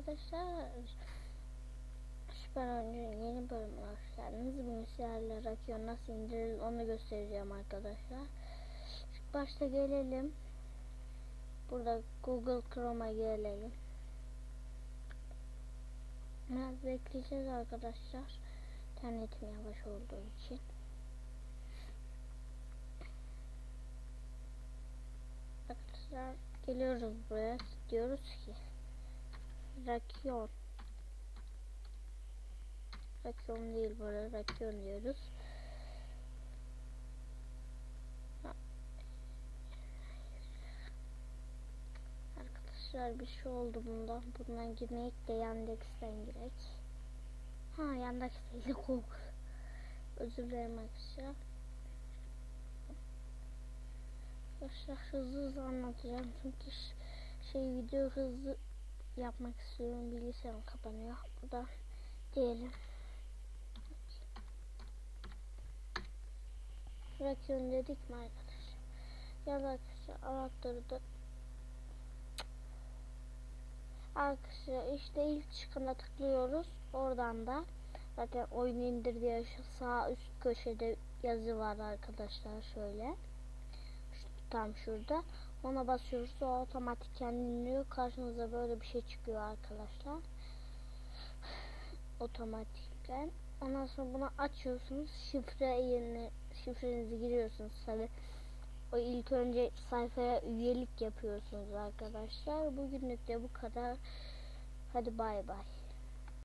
arkadaşlar. Süper Oyuncu'nun yeni bölümüne hoş geldiniz. Bugün sizlerle Rakio nasıl indirilir onu göstereceğim arkadaşlar. İlk başta gelelim. Burada Google Chrome'a gelelim. Biraz bekleyeceğiz arkadaşlar. İnternetim yavaş olduğu için. Arkadaşlar geliyoruz buraya. Diyoruz ki Rakion Rakion değil böyle Rakion diyoruz. Arkadaşlar bir şey oldu bundan. Bundan girmeyek de Yandex'ten girek. Ha Yandex değil. Özür dilerim arkadaşlar. Arkadaşlar hızlı hızlı anlatacağım çünkü şey video hızlı yapmak istiyorum. Bilgisayarım kapanıyor. Burada diyelim. Bırakıyorum dedik mi arkadaşlar? Ya da arkadaşlar anahtarı da arkadaşlar işte ilk çıkana tıklıyoruz. Oradan da zaten oyun indir diye şu sağ üst köşede yazı var arkadaşlar şöyle. Tam şurada ona basıyoruz o otomatik kendini karşınıza böyle bir şey çıkıyor arkadaşlar. Otomatikten. Ondan sonra bunu açıyorsunuz şifre yerine şifrenizi giriyorsunuz tabi o ilk önce sayfaya üyelik yapıyorsunuz arkadaşlar. Bugünlük de bu kadar. Hadi bay bay